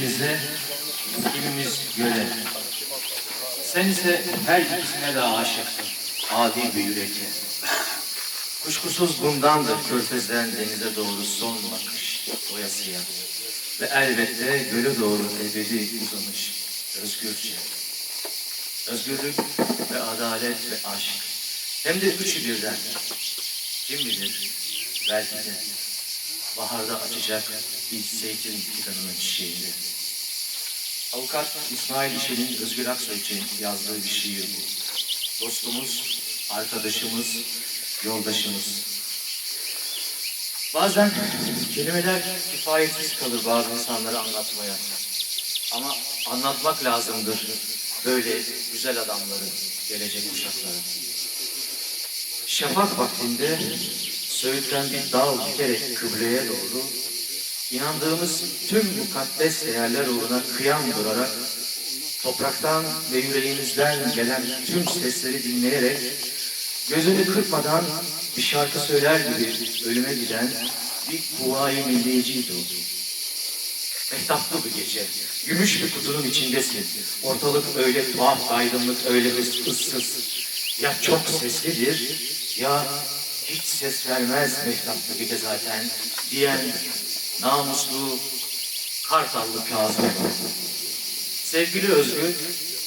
denize, kimimiz göle. Sen ise her ikisine de aşıksın, adi bir yürekle. Kuşkusuz bundandır körfezden denize doğru son bakış, doyasıya. Ve elbette göle doğru ebedi uzamış, özgürce. Özgürlük ve adalet ve aşk. Hem de üçü birden. Kim bilir, belki de baharda açacak zeytin fidanının çiçeğinde. Avukat İsmail İşel'in Özgür Aksoy için yazdığı bir şiir bu. Dostumuz, arkadaşımız, yoldaşımız. Bazen kelimeler kifayetsiz kalır bazı insanları anlatmaya. Ama anlatmak lazımdır böyle güzel adamları, gelecek kuşaklara. Şafak vaktinde Söğüt'ten bir dal dikerek kıbleye doğru inandığımız tüm mukaddes değerler uğruna kıyam durarak topraktan ve yüreğimizden gelen tüm sesleri dinleyerek gözünü kırpmadan bir şarkı söyler gibi ölüme giden bir kuvayi milliyeciydi o. Mehtaplı bir gece. Gümüş bir kutunun içindesin. Ortalık öyle tuhaf aydınlık, öyle ıssız. Ya çok seslidir ya hiç ses vermez mehtaplı gece zaten diyen namuslu Kartallı Kazım. Sevgili Özgür,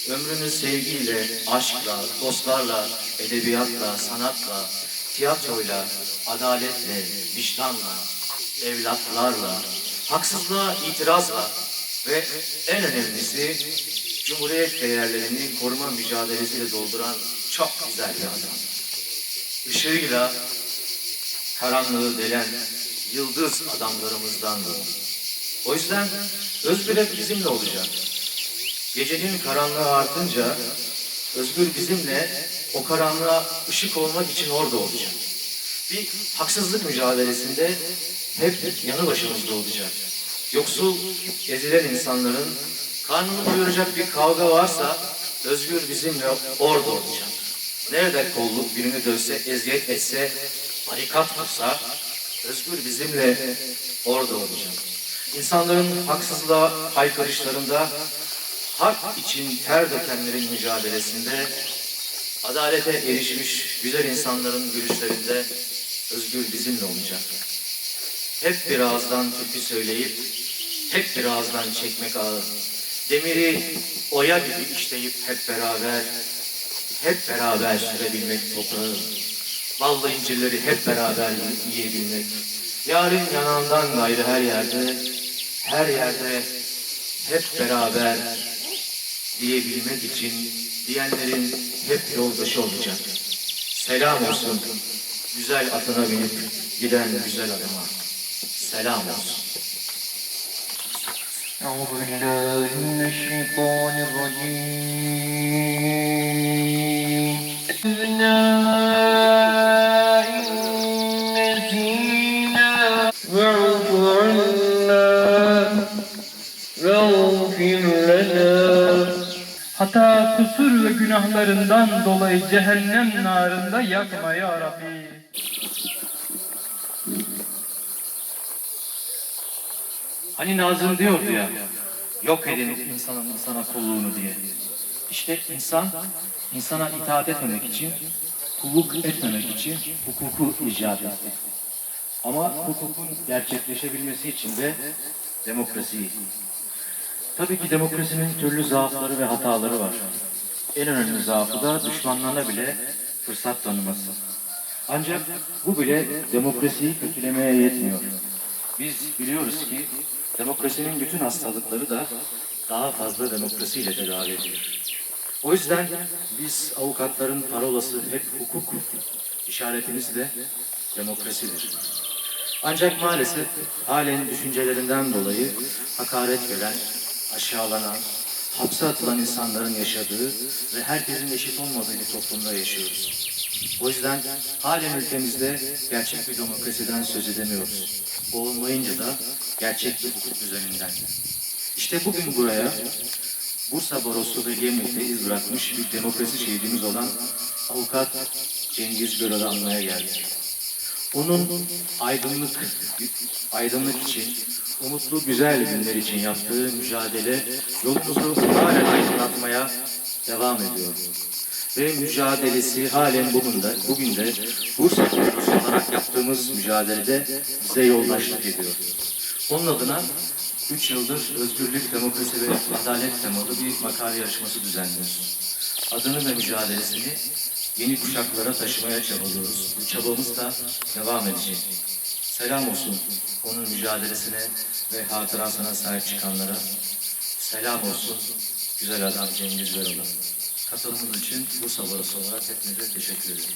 ömrünü sevgiyle, aşkla, dostlarla, edebiyatla, sanatla, tiyatroyla, adaletle, vicdanla, evlatlarla, haksızlığa itirazla ve en önemlisi Cumhuriyet değerlerini koruma mücadelesiyle dolduran çok güzel bir adam. Işığıyla karanlığı delen yıldız adamlarımızdan da. O yüzden Özgür bizimle olacak. Gecenin karanlığı artınca Özgür bizimle o karanlığa ışık olmak için orada olacak. Bir haksızlık mücadelesinde hep yanı başımızda olacak. Yoksul, ezilen insanların karnını doyuracak bir kavga varsa Özgür bizimle orada olacak. Nerede kolluk birini dövse, eziyet etse, barikat kursa Özgür bizimle orada olacak. İnsanların haksızlığa haykırışlarında, hak için ter dökenlerin mücadelesinde, adalete erişmiş güzel insanların gülüşlerinde Özgür bizimle olacak. Hep bir ağızdan türkü söyleyip, hep bir ağızdan çekmek ağır. Demiri oya gibi işleyip hep beraber, hep beraber sürebilmek toprağı Ballı incirleri hep beraber yiyebilmek. Yarın yanağından gayrı her yerde, her yerde hep beraber diyebilmek için diyenlerin hep yoldaşı olacak. Selam olsun güzel atına binip giden güzel adama. Selam olsun. أعوذ بالله من الشيطان الرجيم Hata, kusur ve günahlarından dolayı cehennem narında yakma ya Rabbi. Hani Nazım diyordu ya, yok edin insanın insana kulluğunu diye. İşte insan, insana itaat etmemek için, kulluk etmemek için hukuku icat etti. Ama hukukun gerçekleşebilmesi için de demokrasiyi. Tabii ki demokrasinin türlü zaafları ve hataları var. En önemli zaafı da düşmanlarına bile fırsat tanıması. Ancak bu bile demokrasiyi kötülemeye yetmiyor. Biz biliyoruz ki demokrasinin bütün hastalıkları da daha fazla demokrasiyle tedavi edilir. O yüzden biz avukatların parolası hep hukuk, işaretimiz de demokrasidir. Ancak maalesef halen düşüncelerinden dolayı hakaret gören, aşağılanan, hapse atılan insanların yaşadığı ve herkesin eşit olmadığı bir toplumda yaşıyoruz. O yüzden halen ülkemizde gerçek bir demokrasiden söz edemiyoruz. Olmayınca da gerçek bir hukuk düzeninden. İşte bugün buraya Bursa Barosu ve Gemlik'te iz bırakmış bir demokrasi şehidimiz olan avukat Cengiz Göral'ı anmaya geldik. Onun aydınlık, aydınlık için umutlu güzel günler için yaptığı mücadele yolumuzu halen aydınlatmaya devam ediyor. Ve mücadelesi halen bugün de, bugün de Bursa Kurulusu olarak yaptığımız mücadelede bize yoldaşlık ediyor. Onun adına 3 yıldır özgürlük, demokrasi ve adalet temalı bir makale yarışması düzenliyoruz. Adını ve mücadelesini yeni kuşaklara taşımaya çabalıyoruz. Bu çabamız da devam edecek. Selam olsun onun mücadelesine ve hatırasına sahip çıkanlara. Selam olsun güzel adam Cengiz Beroğlu. Katılımınız için Bursa Barosu olarak hepinize teşekkür ederim.